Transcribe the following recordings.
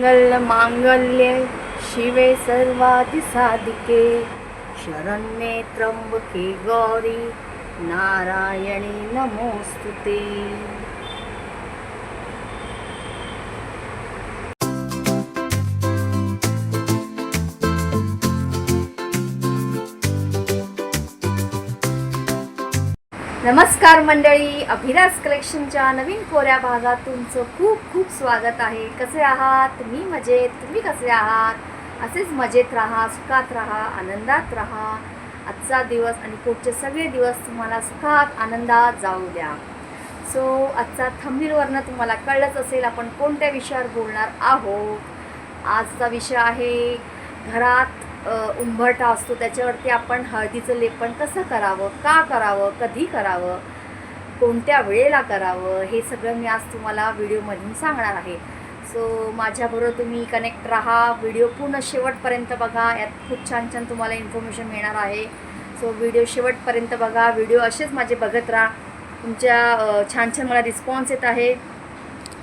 मङ्गलमाङ्गल्ये शिवे सर्वादिसाधिके शरण्ये त्र्यम्बके गौरी नारायणी नमोऽस्तु ते। नमस्कार मंडळी अभिराज कलेक्शनच्या नवीन कोऱ्या भागात तुमचं खूप खूप स्वागत आहे. कसे आहात? मी मजेत. तुम्ही कसे आहात? असेच मजेत राहा सुखात राहा आनंदात राहा. आजचा दिवस आणि पुढचे सगळे दिवस तुम्हाला सुखात आनंदात जाऊ द्या. सो आजचा थंबीलवरनं तुम्हाला कळलंच असेल आपण कोणत्या विषयावर बोलणार आहोत. आजचा विषय आहे घरात उंबरठा असतो त्याच्यावरती आपण हळदीचं लेपन कसं करावं का करावं कधी करावं कोणत्या वेळेला करावं हे सगळं मी आज तुम्हाला व्हिडिओमधून सांगणार आहे. सो माझ्याबरोबर तुम्ही कनेक्ट राहा व्हिडिओ पूर्ण शेवटपर्यंत बघा यात खूप छान छान तुम्हाला इन्फॉर्मेशन मिळणार आहे. सो व्हिडिओ शेवटपर्यंत बघा व्हिडिओ असेच माझे बघत राहा. तुमच्या छान छान मला रिस्पॉन्स येत आहे.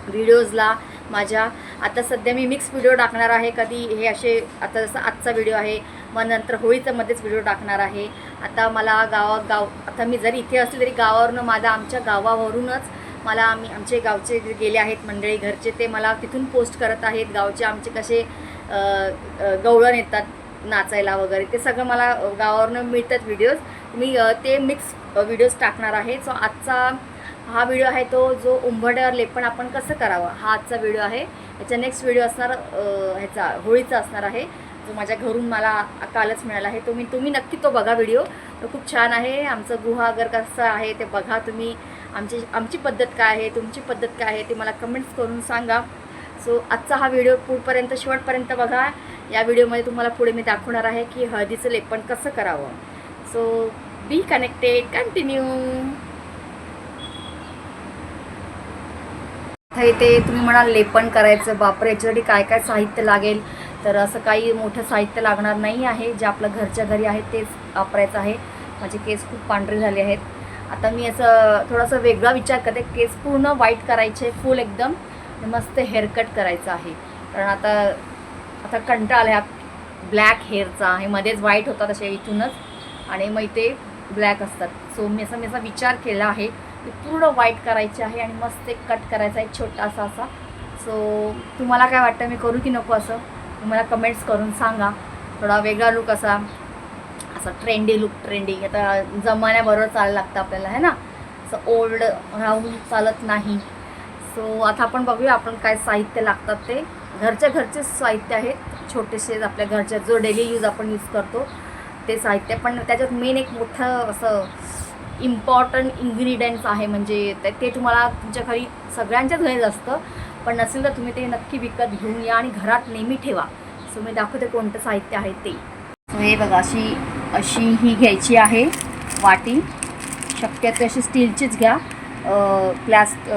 व्हिडिओजला माझ्या आता सध्या मी मिक्स व्हिडिओ टाकणार आहे. कधी हे असे आता जसं आजचा व्हिडिओ आहे मग नंतर होळीचा मध्येच व्हिडिओ टाकणार आहे. आता मला गावा गाव आता मी जरी इथे असले तरी गावावरून माझा आमच्या गावावरूनच मला आम्ही आमचे गावचे जे गेले आहेत मंडळी घरचे ते मला तिथून पोस्ट करत आहेत. गावचे आमचे कसे गवळण येतात नाचायला वगैरे ते सगळं मला गावावरून गावावरनं मिळतात व्हिडिओज मी ते मिक्स व्हिडिओज टाकणार आहे. सो आजचा हा व्हिडिओ आहे तो जो उंबरड्यावर लेपन आपण कसं करावं? हा आजचा व्हिडिओ आहे. याचा नेक्स्ट व्हिडिओ असणार ह्याचा होळीचा असणार आहे. जो माझ्या घरून मला कालच मिळाला आहे. तुम्ही तुम्ही नक्की तो बघा व्हिडिओ तो खूप छान आहे. आमचं गुहागर कसं आहे ते बघा तुम्ही. आमची आमची पद्धत काय आहे? तुमची पद्धत काय आहे ते मला कमेंट्स करून सांगा. सो आजचा हा व्हिडिओ पुढपर्यंत शेवटपर्यंत बघा. या व्हिडिओमध्ये तुम्हाला पुढे मी दाखवणार आहे की हळदीचं लेपन कसं करावं. सो बी कनेक्टेड कंटिन्यू आता इथे तुम्ही म्हणाल लेपन करायचं बापरे याच्यासाठी काय काय साहित्य लागेल? तर असं काही मोठं साहित्य लागणार नाही आहे. जे आपलं घरच्या घरी आहे तेच वापरायचं आहे. माझे केस खूप पांढरे झाले आहेत. आता मी असं थोडासा वेगळा विचार करते. केस पूर्ण व्हाईट करायचे फुल एकदम मस्त हेअरकट करायचं आहे. कारण आता आता कंटाळा ह्या ब्लॅक हेअरचा हे मध्येच व्हाईट होतात असे इथूनच. आणि मग इथे ब्लॅक असतात. सो मी असा मी असा विचार केला आहे. ती पूर्ण व्हाईट करायची आहे आणि मस्त एक कट करायचा आहे छोटासा असा. सो तुम्हाला काय वाटतं मी करू की नको असं? तुम्हाला कमेंट्स करून सांगा. थोडा वेगळा लुक असा. असा ट्रेंडी लुक ट्रेंडी आता जमान्याबरोबर चालायला लागतं आपल्याला है ना? असं ओल्ड राहून चालत नाही. सो आता आपण बघूया आपण काय साहित्य लागतात ते. घरच्या घरचे साहित्य आहेत. छोटेसे आपल्या घरच्या जो डेली यूज आपण यूज करतो ते साहित्य. पण त्याच्यात मेन एक मोठं असं इम्पॉर्टंट इन्ग्रेडियंट्स आहे म्हणजे ते ते तुम्हाला तुमच्या घरी सगळ्यांच्याच घरीच असतं. पण नसेल तर तुम्ही ते नक्की विकत घेऊन या आणि घरात नेहमी ठेवा. सो मी दाखवते कोणतं साहित्य आहे ते. सो हे बघा अशी अशी ही घ्यायची आहे वाटी. शक्यतो अशी स्टीलचीच घ्या. प्लास्ट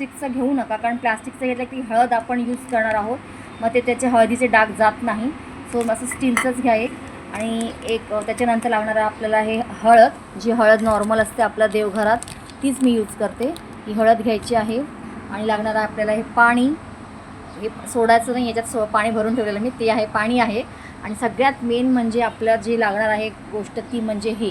ची घेऊ नका कारण प्लास्टिकचं घेतलं की हळद आपण यूज करणार आहोत. मग ते त्याचे हळदीचे डाग जात नाही. सो असं स्टीलचंच घ्या एक. आणि एक त्याच्यानंतर लागणार आपल्याला हे हळद जी हळद नॉर्मल असते आपल्या देवघरात तीच मी यूज करते. ही हळद घ्यायची आहे. आणि लागणार आपल्याला हे पाणी हे सोडायचं नाही याच्यात सो पाणी भरून ठेवलेलं मी ते आहे पाणी आहे. आणि सगळ्यात मेन म्हणजे आपल्या जे लागणार आहे गोष्ट ती म्हणजे हे.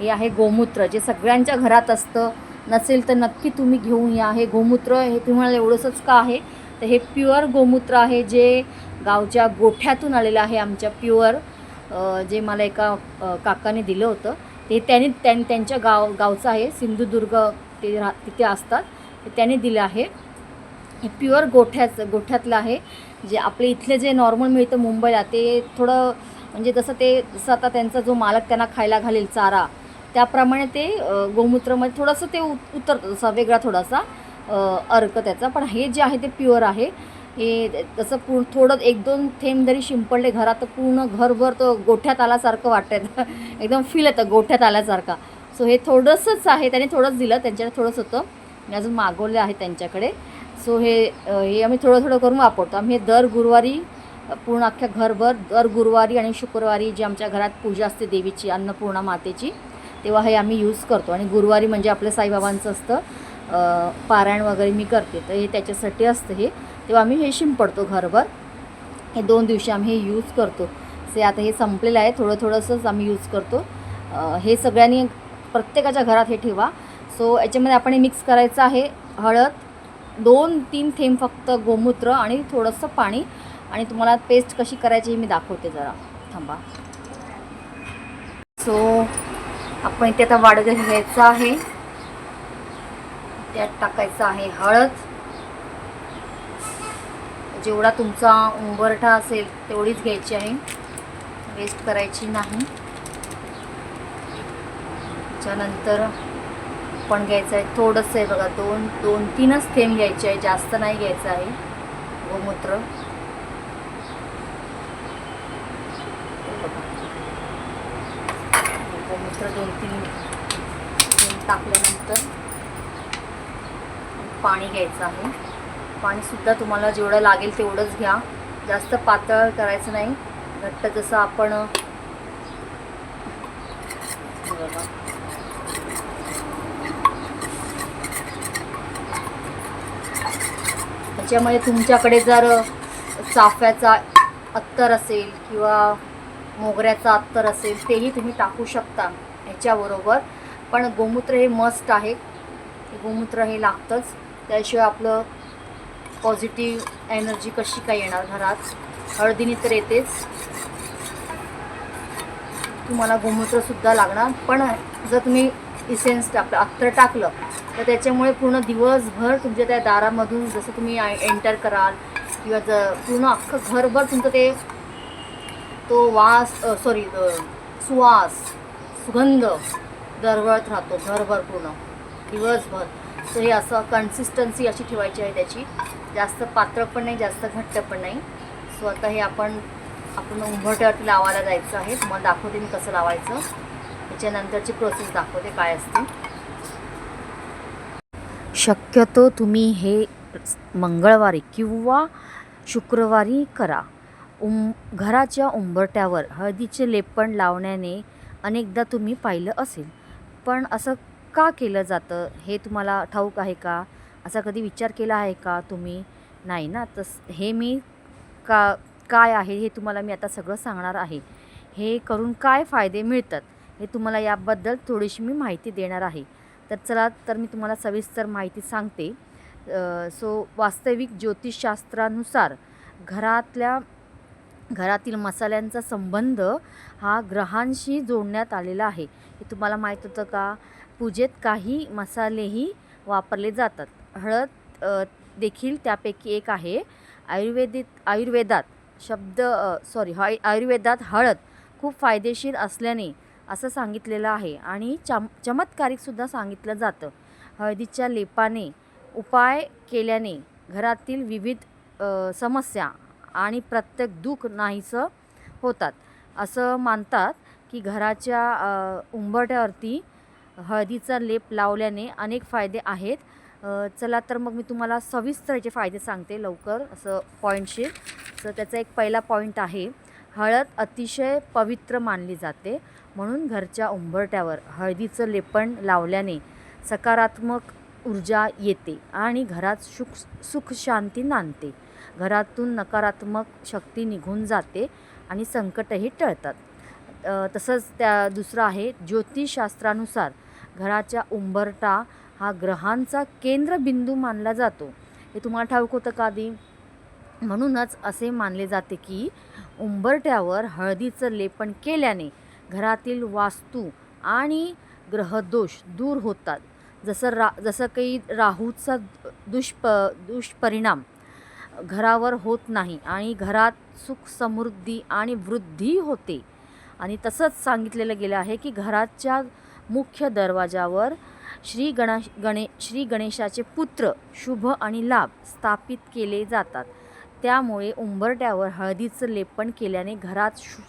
हे आहे गोमूत्र जे सगळ्यांच्या घरात असतं. नसेल तर नक्की तुम्ही घेऊन या. हे गोमूत्र हे तुम्हाला एवढंसंच का आहे? तर हे प्युअर गोमूत्र आहे जे गावच्या गोठ्यातून आलेलं आहे आमच्या प्युअर जे मला एका काकाने दिलं होतं ते त्यांनी त्यां त्यांच्या गाव गावचं आहे सिंधुदुर्ग ते रा तिथे असतात. त्याने त्यांनी दिलं आहे. हे प्युअर गोठ्याचं गोठ्यातलं आहे. जे आपले इथले जे नॉर्मल मिळतं मुंबईला ते थोडं म्हणजे जसं ते जसं आता त्यांचा जो मालक त्यांना खायला घालेल चारा त्याप्रमाणे ते गोमूत्रमध्ये थोडंसं ते उत उतरतं जसा वेगळा थोडासा अर्क त्याचा. पण हे जे आहे ते प्युअर आहे. हे तसं पूर्ण थोडं एक दोन थेंब जरी शिंपडले घरात तर पूर्ण घरभर तो गोठ्यात आल्यासारखं वाटतं एकदम फील येतं गोठ्यात आल्यासारखा. सो हे थोडंसंच आहे त्याने थोडंच दिलं त्यांच्याकडे थोडंच होतं. मी अजून मागवले आहे त्यांच्याकडे. सो हे हे आम्ही थोडं थोडं करून वापरतो. आम्ही हे दर गुरुवारी पूर्ण अख्ख्या घरभर दर गुरुवारी आणि शुक्रवारी जी आमच्या घरात पूजा असते देवीची अन्नपूर्णा मातेची तेव्हा हे आम्ही यूज करतो. आणि गुरुवारी म्हणजे आपलं साईबाबांचं असतं. पारायण वगैरे मी करते. तर हे त्याच्यासाठी असतं हे. तेव्हा आम्ही हे शिंपडतो घरभर. हे दोन दिवशी आम्ही हे यूज करतो. से आता हे संपलेलं आहे थोडं थोडंसंच आम्ही यूज करतो. हे सगळ्यांनी प्रत्येकाच्या घरात हे ठेवा. सो याच्यामध्ये आपण हे मिक्स करायचं आहे. हळद दोन तीन थेंब फक्त गोमूत्र आणि थोडंसं पाणी. आणि तुम्हाला पेस्ट कशी करायची हे मी दाखवते जरा. थांबा. सो आपण इथे आता वाडगं घ्यायचं आहे. त्यात टाकायचं आहे हळद. जेवढा तुमचा उंबरठा असेल तेवढीच घ्यायची आहे. वेस्ट करायची नाही. त्याच्यानंतर पण घ्यायचं आहे थोडंसं आहे बघा दोन दोन तीनच थेंब घ्यायचे आहे. जास्त नाही घ्यायचं आहे. गोमूत्र. गोमूत्र दोन तीन थेंब टाकल्यानंतर पाणी घ्यायचं आहे. पाणीसुद्धा तुम्हाला जेवढं लागेल तेवढंच घ्या. जास्त पातळ करायचं नाही. घट्ट जसं आपण हे त्याच्यामध्ये तुमच्याकडे जर चाफ्याचा अत्तर असेल किंवा मोगऱ्याचा अत्तर असेल तेही तुम्ही टाकू शकता ह्याच्याबरोबर पण गोमूत्र हे मस्ट आहे. गोमूत्र हे लागतंच. त्याशिवाय आपलं पॉझिटिव्ह एनर्जी कशी काय येणार घरात? हळदीने तर येतेच. तुम्हाला गोमूत्रसुद्धा लागणार. पण जर तुम्ही इसेन्स टाकलं अख्तर टाकलं तर त्याच्यामुळे पूर्ण दिवसभर तुमच्या त्या दारामधून जसं तुम्ही एंटर कराल किंवा ज पूर्ण अख्खं घरभर तुमचं ते तो वास सॉरी सुवास सुगंध दरवळत राहतो घरभर पूर्ण दिवसभर. तर हे असं कन्सिस्टन्सी अशी ठेवायची आहे त्याची. जास्त पातळ पण नाही जास्त घट्ट पण नाही. सो आता हे आपण आपण उंबरट्यावरती लावायला जायचं आहे. तुम्हाला दाखवते मी कसं लावायचं. त्याच्यानंतरची प्रोसेस दाखवते काय असते. शक्यतो तुम्ही हे मंगळवारी किंवा शुक्रवारी करा. उं घराच्या उंबरट्यावर हळदीचे लेपण लावण्याने अनेकदा तुम्ही पाहिलं असेल. पण असं का केलं जातं? हे तुम्हाला ठाऊक आहे का? असा कधी विचार केला आहे का तुम्ही? नाही ना तस हे मी का काय आहे हे तुम्हाला मी आता सगळं सांगणार आहे. हे करून काय फायदे मिळतात हे तुम्हाला याबद्दल थोडीशी मी माहिती देणार आहे. तर चला तर मी तुम्हाला सविस्तर माहिती सांगते. सो वास्तविक ज्योतिषशास्त्रानुसार घरातल्या घरातील मसाल्यांचा संबंध हा ग्रहांशी जोडण्यात आलेला आहे. हे तुम्हाला माहीत होतं का? पूजेत काही मसालेही वापरले जातात. हळद देखील त्यापैकी एक आहे. आयुर्वेदित आयुर्वेदात शब्द सॉरी हय आयुर्वेदात हळद खूप फायदेशीर असल्याने असं सांगितलेलं आहे आणि चम चमत्कारिकसुद्धा सांगितलं जातं. हळदीच्या लेपाने उपाय केल्याने घरातील विविध समस्या आणि प्रत्येक दुःख नाहीसं होतात. असं मानतात की घराच्या उंबरट्यावरती हळदीचा लेप लावल्याने अनेक फायदे आहेत. चला तर मग मी तुम्हाला सविस्तर याचे फायदे सांगते लवकर असं पॉईंटशीर तर त्याचा एक पहिला पॉईंट आहे हळद अतिशय पवित्र मानली जाते. म्हणून घरच्या उंबरट्यावर हळदीचं लेपण लावल्याने सकारात्मक ऊर्जा येते आणि घरात सुख सुख शांती नांदते. घरातून नकारात्मक शक्ती निघून जाते आणि संकटही टळतात. तसंच त्या दुसरं आहे ज्योतिषशास्त्रानुसार घराच्या उंबरटा हा ग्रहांचा केंद्रबिंदू मानला जातो. हे तुम्हाला ठाऊक होतं का आधी? म्हणूनच असे मानले जाते की उंबरट्यावर हळदीचं लेपन केल्याने घरातील वास्तू आणि ग्रहदोष दूर होतात. जसं रा जसं काही राहूचा दुष्प दुष्परिणाम घरावर होत नाही आणि घरात सुख समृद्धी आणि वृद्धी होते. आणि तसंच सांगितलेलं गेलं आहे की घराच्या मुख्य दरवाजावर श्री गणेश गणे श्री गणेशाचे पुत्र शुभ आणि लाभ स्थापित केले जातात. त्यामुळे उंबरट्यावर हळदीचं लेपन केल्याने घरात शु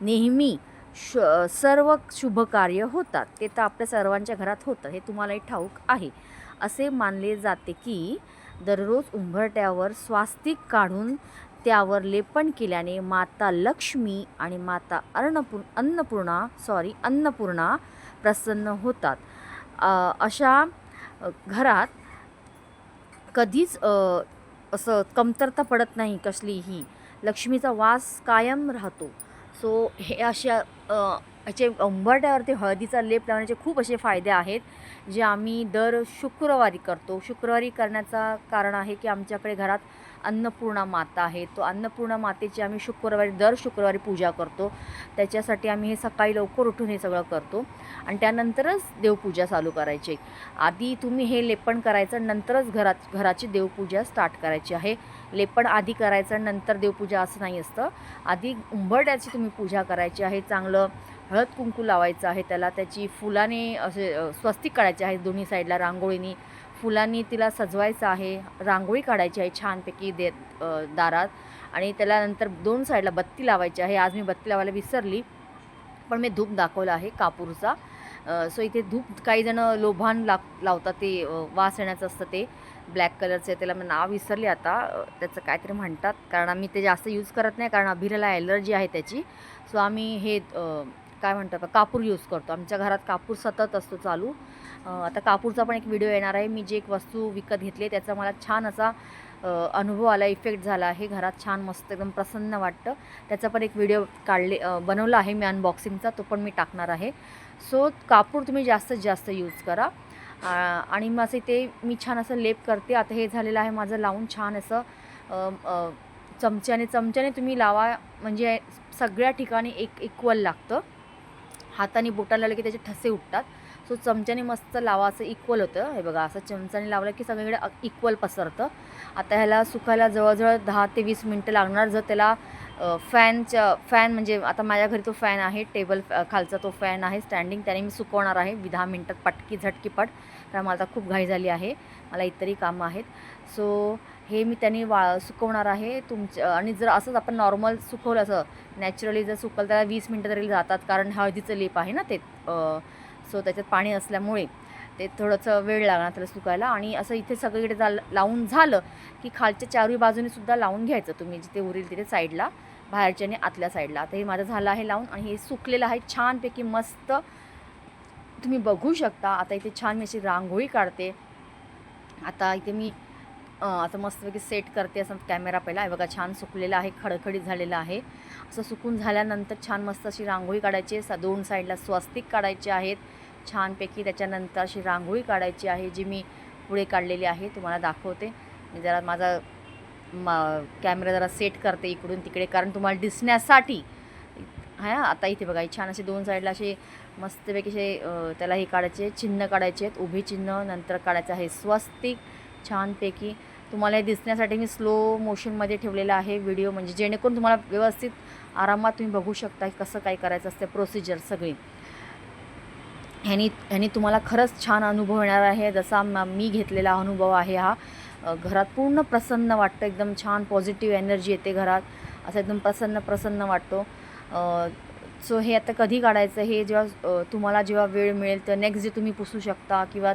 नेहमी श सर्व शुभ कार्य होतात. ते तर आपल्या सर्वांच्या घरात होतं हे तुम्हालाही ठाऊक आहे. असे मानले जाते की दररोज उंबरट्यावर स्वास्तिक काढून त्यावर लेपन केल्याने माता लक्ष्मी आणि माता अन्नपूर अन्नपूर्णा सॉरी अन्नपूर्णा प्रसन्न होतात. अशा घरात कधीच असं कमतरता पडत नाही कसलीही. लक्ष्मीचा वास कायम राहतो. सो हे अशा याचे उंबरट्यावरती हळदीचा लेप लावण्याचे खूप असे फायदे आहेत जे आम्ही दर शुक्रवारी करतो. शुक्रवारी करण्याचा कारण आहे की आमच्याकडे घरात अन्नपूर्णा माता आहे. तो अन्नपूर्णा मातेची आम्ही शुक्रवारी दर शुक्रवारी पूजा करतो. त्याच्यासाठी आम्ही हे सकाळी लवकर उठून हे सगळं करतो. आणि त्यानंतरच देवपूजा चालू करायची. आधी तुम्ही हे लेपण करायचं नंतरच घरात घराची देवपूजा स्टार्ट करायची आहे. लेपण आधी करायचं नंतर देवपूजा असं नाही असतं. आधी उंबरड्याची तुम्ही पूजा करायची आहे. चांगलं हळद कुंकू लावायचं आहे त्याला. त्याची फुलाने असे स्वस्तिक काढायचे आहे दोन्ही साईडला रांगोळीनी फुलांनी तिला सजवायचं आहे रांगोळी काढायची आहे छानपैकी दे दारात. आणि त्याला नंतर दोन साईडला बत्ती लावायची आहे. आज मी बत्ती लावायला विसरली पण मी धूप दाखवला आहे कापूरचा. सो इथे धूप काही जण लोभान लाग लावतात ते वास येण्याचं असतं ते ब्लॅक कलरचं. त्याला मी नाव विसरले आता. त्याचं काहीतरी म्हणतात. कारण आम्ही ते जास्त यूज करत नाही कारण अभिराला ॲलर्जी आहे त्याची. सो आम्ही हे काय म्हणतात कापूर यूज करतो. आमच्या घरात कापूर सतत असतो चालू. आता कापूरचा पण एक व्हिडिओ येणार आहे. मी जे एक वस्तू विकत घेतली आहे त्याचा मला छान असा अनुभव आला इफेक्ट झाला आहे. घरात छान मस्त एकदम प्रसन्न वाटतं. त्याचा पण एक व्हिडिओ काढले बनवला आहे मी अनबॉक्सिंगचा तो पण मी टाकणार आहे. सो कापूर तुम्ही जास्तीत जास्त यूज करा. आणि मग असं ते मी छान असं लेप करते. आता हे झालेलं आहे माझं लावून छान असं चमच्याने चमच्याने तुम्ही लावा. म्हणजे सगळ्या ठिकाणी एक इक्वल लागतं. हाताने बोटाला लगे त्याचे ठसे उठतात. सो चमच्याने मस्त लावा असं इक्वल होतं. हे बघा असं चमच्याने लावलं की सगळीकडे इक्वल पसरतं. आता ह्याला सुकायला जवळजवळ दहा ते वीस मिनटं लागणार. जर त्याला फॅनच्या फॅन म्हणजे आता माझ्या घरी तो फॅन आहे. टेबल खालचा तो फॅन आहे. स्टँडिंग त्याने मी सुकवणार आहे. वि- दहा मिनटात पटकी झटकीपट कारण मला आता खूप घाई झाली आहे. मला इतरही कामं आहेत. सो हे मी त्याने वा सुकवणार आहे. तुमच्या आणि जर असंच आपण नॉर्मल सुकवलं असं नॅचरली जर सुकवलं त्याला वीस मिनटं तरी जातात. कारण हळदीचं लेप आहे ना ते सो त्याच्यात पाणी असल्यामुळे ते थोडंसं वेळ लागणार त्याला सुकायला. आणि असं इथे सगळीकडे जा लावून झालं की खालच्या चारही बाजूने सुद्धा लावून घ्यायचं तुम्ही. जिथे उरील तिथे साईडला बाहेरच्या आणि आतल्या साईडला. आता हे माझं झालं आहे लावून आणि हे सुकलेलं आहे छानपैकी मस्त. तुम्ही बघू शकता. आता इथे छान मी अशी रांगोळी काढते. आता इथे मी असं आता मस्तपैकी सेट करते असं कॅमेरा पहिला. बघा छान सुकलेला आहे खडखडीत झालेलं आहे. असं सुकून झाल्यानंतर छान मस्त अशी रांगोळी काढायची आहे. स दोन साईडला स्वस्तिक काढायचे आहेत. छानपैकी त्याच्यानंतर अशी रांगोळी काढायची आहे जी मी पुढे काढलेली आहे. तुम्हाला दाखवते. मी जरा माझा मा कॅमेरा जरा सेट करते इकडून तिकडे कारण तुम्हाला दिसण्यासाठी. हा आता इथे बघा हे छान असे दोन साईडला असे मस्तपैकी असे त्याला हे काढायचे चिन्ह काढायचे आहेत. उभे चिन्ह नंतर काढायचं आहे स्वस्तिक. छानपैकी तुम्हाला हे दिसण्यासाठी मी स्लो मोशनमध्ये ठेवलेला आहे व्हिडिओ म्हणजे जेणेकरून तुम्हाला व्यवस्थित आरामात तुम्ही बघू शकता की कसं काय करायचं असते प्रोसिजर सगळी. ह्यानी ह्यानी तुम्हाला खरंच छान अनुभव येणार आहे. जसा मी घेतलेला अनुभव आहे हा. घरात पूर्ण प्रसन्न वाटतं. एकदम छान पॉझिटिव्ह एनर्जी येते घरात. असं एकदम प्रसन्न प्रसन्न वाटतो. सो हे आता कधी काढायचं? हे जेव्हा तुम्हाला जेव्हा वेळ मिळेल तर नेक्स्ट डे तुम्ही पुसू शकता किंवा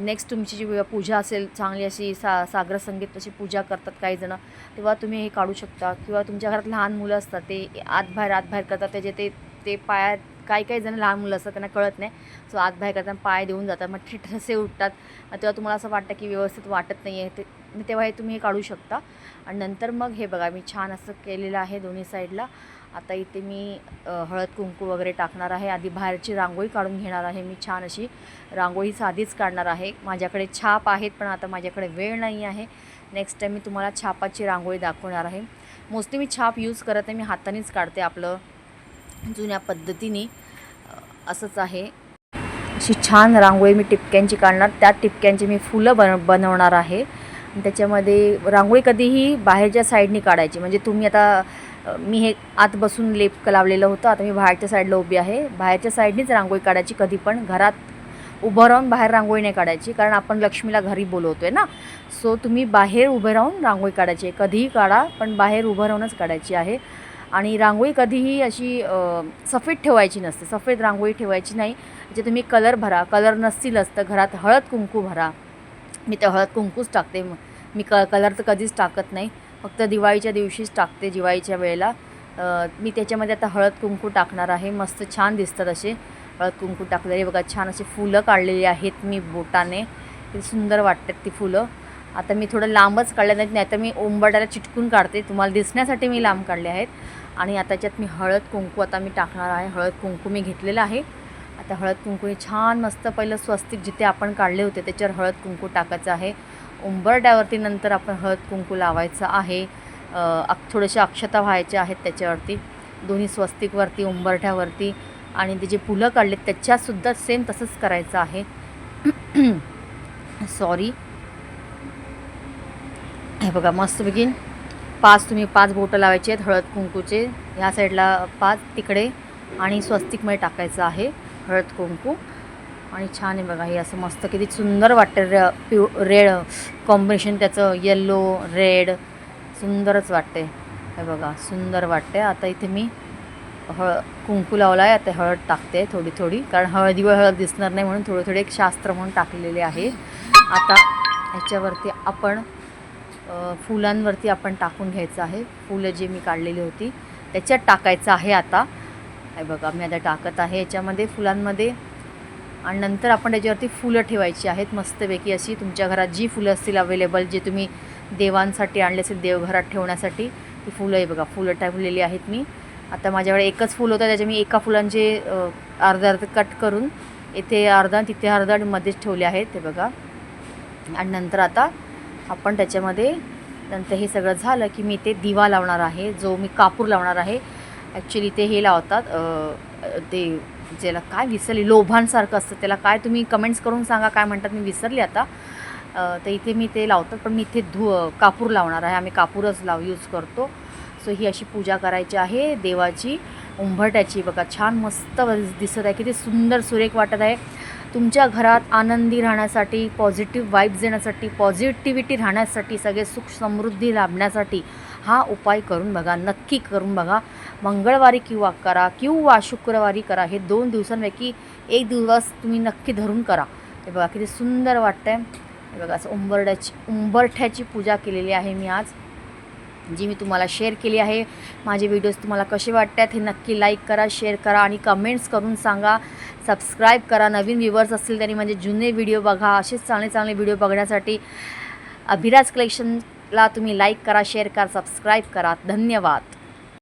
नेक्स्ट तुमची जी पूजा असेल चांगली अशी सा सागर संगीत अशी पूजा करतात काही जणं तेव्हा तुम्ही हे काढू शकता. किंवा तुमच्या घरात लहान मुलं असतात ते आत बाहेर करतात त्याचे ते ते पायात काही काही जण लहान मुलं असतात त्यांना कळत नाही. सो आत बाहेर करताना पाय देऊन जातात मग ठसे उठतात. तेव्हा तुम्हाला असं वाटतं की व्यवस्थित वाटत नाही आहे ते तेव्हा हे तुम्ही हे काढू शकता. आणि नंतर मग हे बघा मी छान असं केलेलं आहे दोन्ही साईडला आता इथे मी हळद कुंकू वगैरे टाकणार आहे. आधी बाहेरची रांगोळी काढून घेणार आहे मी छान अशी. रांगोळी साधीच काढणार आहे. माझ्याकडे छाप आहेत पण आता माझ्याकडे वेळ नाही आहे. नेक्स्ट टाईम मी तुम्हाला छापाची रांगोळी दाखवणार आहे. मोस्टली मी छाप यूज करत नाही मी हातानेच काढते आपलं जुन्या पद्धतीने. असंच आहे. अशी छान रांगोळी मी टिपक्यांची काढणार. त्या टिपक्यांची मी फुलं बन बनवणार आहे. त्याच्यामध्ये रांगोळी कधीही बाहेरच्या साईडनी काढायची. म्हणजे तुम्ही आता मी हे आत बसून लेप लावलेलं होतं. आता मी बाहेरच्या साईडला उभी आहे. बाहेरच्या साईडनीच रांगोळी काढायची कधी पण. घरात उभं राहून बाहेर रांगोळी नाही काढायची कारण आपण लक्ष्मीला घरी बोलवतो आहे ना. सो तुम्ही बाहेर उभे राहून रांगोळी काढायची आहे. कधीही काढा पण बाहेर उभं राहूनच काढायची आहे. आणि रांगोळी कधीही अशी सफेद ठेवायची नसते. सफेद रांगोळी ठेवायची नाही. जे तुम्ही कलर भरा. कलर नसतीलच तर घरात हळद कुंकू भरा. मी तर हळद कुंकूच टाकते. मी क कलर तर कधीच टाकत नाही. फक्त दिवाळीच्या दिवशीच टाकते दिवाळीच्या वेळेला. मी त्याच्यामध्ये आता हळद कुंकू टाकणार आहे. मस्त छान दिसतात असे. हळद कुंकू टाकलेले. बघा छान असे फुलं काढलेली आहेत मी बोटाने. सुंदर वाटतात ती फुलं. आता मी थोडं लांबच काढले नाहीत नाही तर मी उंबरट्याला चिटकून काढते. तुम्हाला दिसण्यासाठी मी लांब काढले आहेत. आणि आता त्याच्यात मी हळद कुंकू आता मी टाकणार आहे. हळद कुंकू मी घेतलेलं आहे. आता हळद कुंकू हे छान मस्त पहिलं स्वस्तिक जिथे आपण काढले होते त्याच्यावर हळद कुंकू टाकायचं आहे. उंबरड्यावरती नंतर आपण हळद कुंकू लावायचं आहे. अ, थोडेसे अक्षता व्हायच्या आहेत त्याच्यावरती दोन्ही स्वस्तिकवरती उंबरठ्यावरती आणि ते जे फुलं काढलेत त्याच्यातसुद्धा सेम तसंच करायचं आहे. सॉरी. हे बघा मस्त मस्तपैकी पाच तुम्ही पाच बोटं लावायची आहेत हळद कुंकूचे. ह्या साईडला पाच तिकडे आणि स्वस्तिकमध्ये टाकायचं आहे हळद कुंकू. आणि छान आहे बघा हे असं मस्त किती सुंदर वाटतं र पिव रेड कॉम्बिनेशन त्याचं येल्लो रेड सुंदरच वाटते. हे बघा सुंदर वाटते. आता इथे मी हळ कुंकू लावला आहे आता हळद टाकते थोडी थोडी कारण हळदीवर हळद दिसणार नाही म्हणून थोडे थोडे एक शास्त्र म्हणून टाकलेले आहे. आता ह्याच्यावरती आपण फुलांवरती आपण टाकून घ्यायचं आहे. फुलं जी मी काढलेली होती त्याच्यात टाकायचं आहे आता. हे बघा मी आता टाकत आहे. याच्यामध्ये फुलांमध्ये आणि नंतर आपण त्याच्यावरती फुलं ठेवायची आहेत मस्तपैकी अशी तुमच्या घरात जी फुलं असतील अवेलेबल जे तुम्ही देवांसाठी आणले असेल देवघरात ठेवण्यासाठी ती फुलं आहे बघा फुलं ठेवलेली आहेत मी. आता माझ्याकडे एकच फुल होतं त्याच्या मी एका फुलांचे अर्धा अर्ध कट करून इथे अर्धा तिथे अर्धा आणि मध्येच ठेवले आहेत ते बघा. आणि नंतर आता आपण त्याच्यामध्ये नंतर हे सगळं झालं की मी ते दिवा लावणार आहे जो मी कापूर लावणार आहे. ॲक्च्युली ते हे लावतात ते ज्याला काय विसरली लोभांसारखं असतं. त्याला काय तुम्ही कमेंट्स करून सांगा काय म्हणतात मी विसरली आता. तर इथे मी ते लावतात पण मी इथे धु कापूर लावणार आहे. आम्ही कापूरच लाव यूज करतो. सो ही अशी पूजा करायची आहे. देवाची उंबरट्याची बघा छान मस्त दिसत आहे. किती सुंदर सुरेख वाटत आहे. तुमच्या घरात आनंदी राहण्यासाठी पॉझिटिव्ह वाईब्स देण्यासाठी पॉझिटिव्हिटी राहण्यासाठी सगळे सुख समृद्धी लाभण्यासाठी हा उपाय करून बघा नक्की करून बघा. मंगळवारी किंवा करा किंवा शुक्रवारी करा हे दोन दिवसांपैकी एक दिवस तुम्ही नक्की धरून करा. हे बघा किती सुंदर वाटतं आहे बघा असं उंबरड्याची उंबरठ्याची पूजा केलेली आहे मी आज जी मी तुम्हाला शेअर केली आहे. माझे व्हिडिओज तुम्हाला कसे वाटतात हे नक्की लाईक करा शेअर करा आणि कमेंट्स करून सांगा. सबस्क्राईब करा. नवीन व्ह्युअर्स असतील तरी म्हणजे जुने व्हिडिओ बघा. असेच चांगले चांगले व्हिडिओ बघण्यासाठी अभिराज कलेक्शनला तुम्ही लाईक करा शेअर करा सबस्क्राईब करा. धन्यवाद.